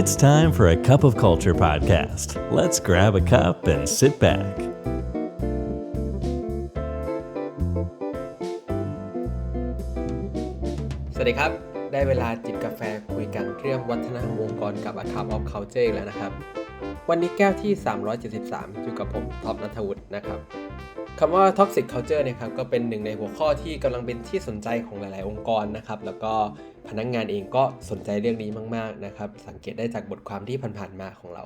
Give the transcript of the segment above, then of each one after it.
It's time for a cup of culture podcast. Let's grab a cup and sit back. สวัสดีครับ ได้เวลาจิบกาแฟคุยกันเรื่องวัฒนธรรมองค์กรกับ A Cup of Culture แล้วนะครับ วันนี้แก้วที่ 373 อยู่กับผมท็อปนัทวุฒินะครับ คำว่า Toxic Culture เนะครับก็เป็นหนึ่งในหัวข้อที่กำลังเป็นที่สนใจของหลาย ๆ องค์กรนะครับ แล้วก็พนักงงานเองก็สนใจเรื่องนี้มาก ๆ นะครับ สังเกตได้จากบทความที่ผ่าน ๆ มาของเรา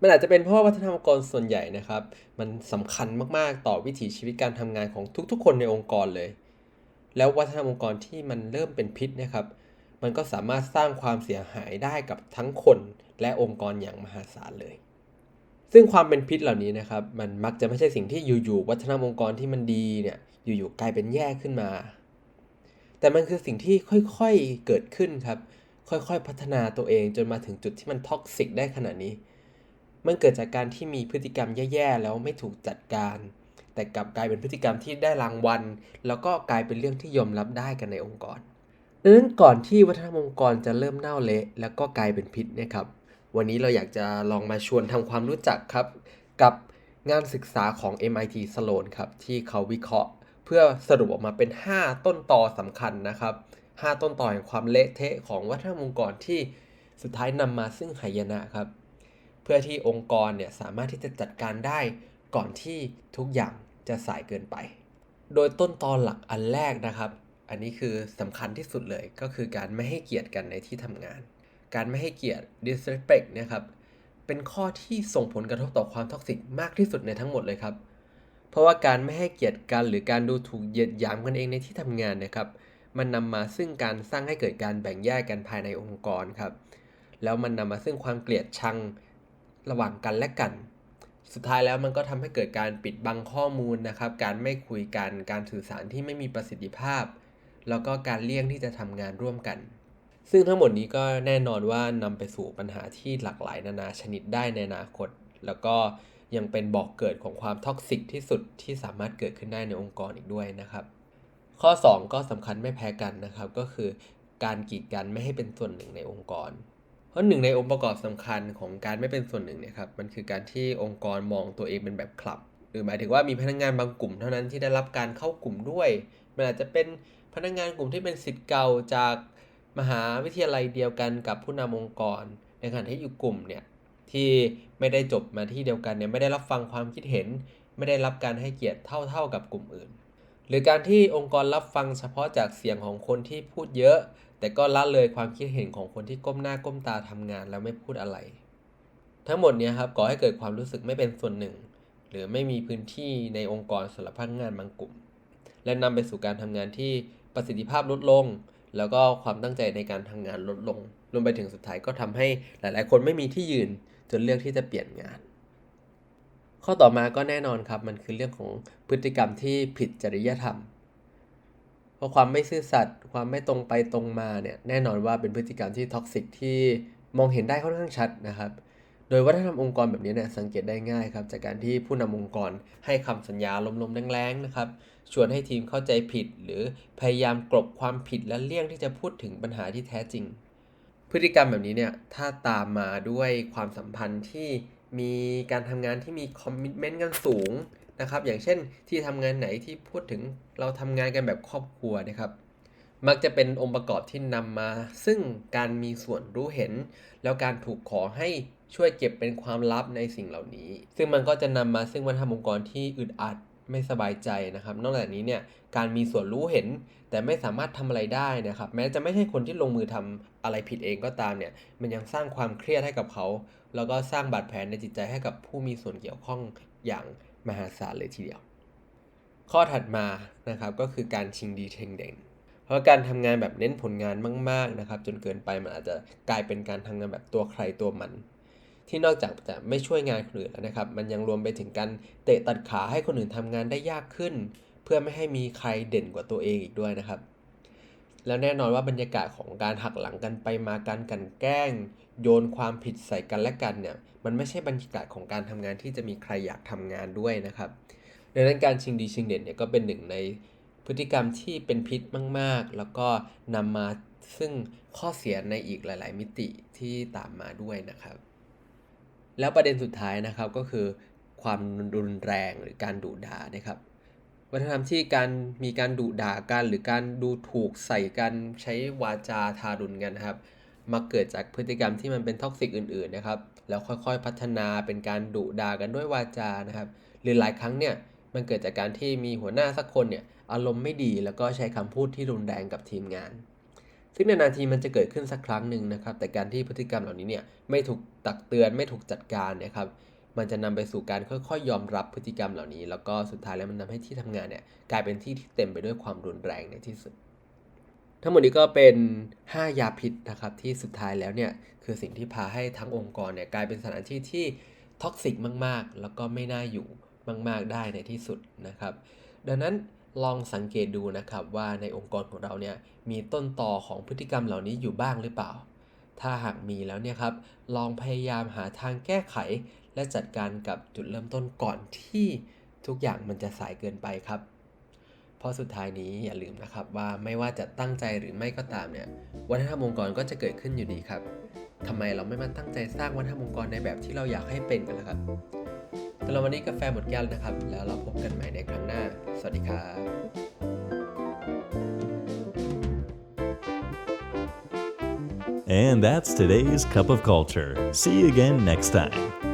มันอาจจะเป็นเพราะว่าวัฒนธรรมองค์กรส่วนใหญ่นะครับ มันสำคัญมาก ๆ ต่อวิถีชีวิตการทำงานของทุก ๆ คนในองค์กรเลย แล้ววัฒนธรรมองค์กรที่มันเริ่มเป็นพิษนะครับ มันก็สามารถสร้างความเสียหายได้กับทั้งคนและองค์กรอย่างมหาศาลเลย ซึ่งความเป็นพิษเหล่านี้นะครับ มันมักจะไม่ใช่สิ่งที่อยู่ๆวัฒนธรรมองค์กรที่มันดีเนี่ยอยู่ๆกลายเป็นแย่ขึ้นมา แต่มันคือสิ่งที่ค่อยๆเกิดขึ้นครับ ค่อยๆพัฒนาตัวเองจนมาถึงจุดที่มันท็อกซิกได้ขนาดนี้ มันเกิดจากการที่มีพฤติกรรมแย่ๆแล้วไม่ถูกจัดการ แต่กลับกลายเป็นพฤติกรรมที่ได้รางวัล แล้วก็กลายเป็นเรื่องที่ยอมรับได้กันในองค์กรดังนั้นก่อนที่วัฒนธรรมองค์กรจะเริ่มเน่าเละแล้วก็กลายเป็นพิษเนะครับ วันนี้เราอยากจะลองมาชวนทำความรู้จักครับ กับงานศึกษาของ MIT Sloan ครับ ที่เขาวิเคราะห์ เพื่อสรุปออกมาเป็น 5 ต้นต่อสำคัญนะครับ 5 ต้นต่อแห่งความเละเทะของวัฒนธรรมองค์กรที่สุดท้ายนำมาซึ่งหายนะครับ เพื่อที่องค์กรเนี่ยสามารถที่จะจัดการได้ก่อนที่ทุกอย่างจะสายเกินไป โดยต้นตอนหลักอันแรกนะครับ อันนี้คือสำคัญที่สุดเลยก็คือการไม่ให้เกียรติกันในที่ทำงาน การไม่ให้เกียรติ disrespect นะครับเป็นข้อที่ส่งผลกระทบต่อความท็อกซิกมากที่สุดในทั้งหมดเลยครับ เพราะว่าการไม่ให้เกียรติกันหรือการดูถูกเหยียดหยามกันเองในที่ทำงานนะครับ มันนำมาซึ่งการสร้างให้เกิดการแบ่งแยกกันภายในองค์กรครับ แล้วมันนำมาซึ่งความเกลียดชังระหว่างกันและกัน สุดท้ายแล้วมันก็ทำให้เกิดการปิดบังข้อมูลนะครับ การไม่คุยกัน การสื่อสารที่ไม่มีประสิทธิภาพ แล้วก็การเลี่ยงที่จะทำงานร่วมกัน ซึ่งทั้งหมดนี้ก็แน่นอนว่านำไปสู่ปัญหาที่หลากหลายนานาชนิดได้ในอนาคต แล้วก็ยังเป็นบอกเกิดของความท็อกซิกที่สุดที่สามารถเกิดขึ้นได้ในองค์กรอีกด้วยนะครับ ข้อ 2 ก็สำคัญไม่แพ้กันนะครับ ก็คือการกีดกันไม่ให้เป็นส่วนหนึ่งในองค์กร เพราะหนึ่งในองค์ประกอบสำคัญของการไม่เป็นส่วนหนึ่งเนี่ยครับมันคือการที่องค์กรมองตัวเองเป็นแบบคลับ หรือหมายถึงว่ามีพนักงงานบางกลุ่มเท่านั้นที่ได้รับการเข้ากลุ่มด้วย มันอาจจะเป็นพนักงงานกลุ่มที่เป็นสิทธิ์เก่าจาก มหาวิทยาลัยเดียวกันกับผู้นำองค์กร ในขณะที่อยู่กลุ่มเนี่ยที่ไม่ได้จบมาที่เดียวกันเนี่ยไม่ได้รับฟังความคิดเห็น ไม่ได้รับการให้เกียรติเท่าๆกับกลุ่มอื่น หรือการที่องค์กรรับฟังเฉพาะจากเสียงของคนที่พูดเยอะ แต่ก็ละเลยความคิดเห็นของคนที่ก้มหน้าก้มตาทำงานแล้วไม่พูดอะไร ทั้งหมดเนี้ครับก่อให้เกิดความรู้สึกไม่เป็นส่วนหนึ่ง หรือไม่มีพื้นที่ในองค์กรสำหรับพนักงานบางกลุ่ม และนำไปสู่การทำงานที่ประสิทธิภาพลดลง แล้วก็ความตั้งใจในการทำงานลดลง รวมไปถึงสุดท้ายก็ทำให้หลาย ๆ คนไม่มีที่ยืนจนเลือกที่จะเปลี่ยนงาน ข้อต่อมาก็แน่นอนครับ มันคือเรื่องของพฤติกรรมที่ผิดจริยธรรม เพราะความไม่ซื่อสัตย์ความไม่ตรงไปตรงมาเนี่ยแน่นอนว่าเป็นพฤติกรรมที่ท็อกซิกที่มองเห็นได้ค่อนข้างชัดนะครับ โดยวัฒนธรรมองค์กรแบบนี้เนี่ยสังเกตได้ง่ายครับจากการที่ผู้นำองค์กรให้คำสัญญาลมๆแรงๆนะครับชวนให้ทีมเข้าใจผิด หรือพยายามกลบความผิดและเลี่ยงที่จะพูดถึงปัญหาที่แท้จริง พฤติกรรมแบบนี้เนี่ยถ้าตามมาด้วยความสัมพันธ์ที่มีการทำงานที่มีคอมมิชเมนต์กันสูงนะครับอย่างเช่นที่ทำงานไหนที่พูดถึงเราทำงานกันแบบครอบครัวนะครับ มักจะเป็นองค์ประกอบที่นำมา ซึ่งการมีส่วนรู้เห็น แล้วการถูกขอให้ช่วยเก็บเป็นความลับในสิ่งเหล่านี้ ซึ่งมันก็จะนำมาซึ่งวัฒนธรรมองค์กรที่อึดอัดไม่สบายใจนะครับ นอกจากนี้เนี่ยการมีส่วนรู้เห็น แต่ไม่สามารถทำอะไรได้นะครับ แม้จะไม่ใช่คนที่ลงมือทำอะไรผิดเองก็ตามเนี่ย มันยังสร้างความเครียดให้กับเขา แล้วก็สร้างบาดแผลในจิตใจให้กับผู้มีส่วนเกี่ยวข้องอย่างมหาศาลเลยทีเดียว ข้อถัดมานะครับก็คือการชิงดีเทงเด่น เพราะการทำงานแบบเน้นผลงานมาก ๆนะครับ จนเกินไปมันอาจจะกลายเป็นการทำงานแบบตัวใครตัวมัน ที่นอกจากจะไม่ช่วยงานคนอื่นแล้วนะครับ มันยังรวมไปถึงการเตะตัดขาให้คนอื่นทำงานได้ยากขึ้น เพื่อไม่ให้มีใครเด่นกว่าตัวเองอีกด้วยนะครับ แล้วแน่นอนว่าบรรยากาศของการหักหลังกันไปมาการกันแกล้ง โยนความผิดใส่กันและกันเนี่ยมันไม่ใช่บรรยากาศของการทำงานที่จะมีใครอยากทำงานด้วยนะครับดังนั้นการชิงดีชิงเด่นเนี่ยก็เป็นหนึ่งใน พฤติกรรมที่เป็นพิษมาก ๆ แล้วก็นำมาซึ่งข้อเสียในอีกหลาย ๆ มิติที่ตามมาด้วยนะครับ แล้วประเด็นสุดท้ายนะครับก็คือ ความรุนแรงหรือการดุด่านะครับ วัฒนธรรมที่การมีการดุด่ากันหรือการดูถูกใส่กันใช้วาจาทารุณกันนะครับมาเกิดจากพฤติกรรมที่มันเป็นท็อกซิกอื่น ๆ นะครับ แล้วค่อยๆ พัฒนาเป็นการดุด่ากันด้วยวาจานะครับ หรือหลายครั้งเนี่ย มันเกิดจากการที่มีหัวหน้าสักคนเนี่ย อารมณ์ไม่ดีแล้วก็ใช้คำพูดที่รุนแรงกับทีมงาน ซึ่งนานๆทีมันจะเกิดขึ้นสักครั้งหนึ่งนะครับ แต่การที่พฤติกรรมเหล่านี้เนี่ยไม่ถูกตักเตือนไม่ถูกจัดการนะครับ มันจะนำไปสู่การค่อยๆยอมรับพฤติกรรมเหล่านี้ แล้วก็สุดท้ายแล้วมันทำให้ที่ทำงานเนี่ยกลายเป็นที่ที่เต็มไปด้วยความรุนแรงในที่สุด ทั้งหมดนี้ก็เป็น 5 ยาพิษนะครับที่สุดท้ายแล้วเนี่ยคือสิ่งที่พาให้ทั้งองค์กรเนี่ยกลายเป็นสถานที่ที่ท็อกซิกมากๆ แล้วก็ไม่น่าอยู่มาก ๆได้ในที่สุดนะครับ ดังนั้น ลองสังเกตดูนะครับว่าในองค์กรของเราเนี่ยมีต้นต่อของพฤติกรรมเหล่านี้อยู่บ้างหรือเปล่า ถ้าหากมีแล้วเนี่ยครับลองพยายามหาทางแก้ไข และจัดการกับจุดเริ่มต้นก่อนที่ทุกอย่างมันจะสายเกินไปครับเพราะสุดท้ายนี้อย่าลืมนะครับว่าไม่ว่าจะตั้งใจหรือไม่ก็ตามเนี่ยวัฒนธรรมองค์กรก็จะเกิดขึ้นอยู่ดีครับทำไมเราไม่มาตั้งใจสร้างวัฒนธรรมองค์กรในแบบที่เราอยากให้เป็นกันล่ะครับ สำหรับวันนี้กาแฟหมดแก้วนะครับ แล้วเราพบกันใหม่ในครั้งหน้า สวัสดีครับ And that's today's Cup of Culture. See you again next time.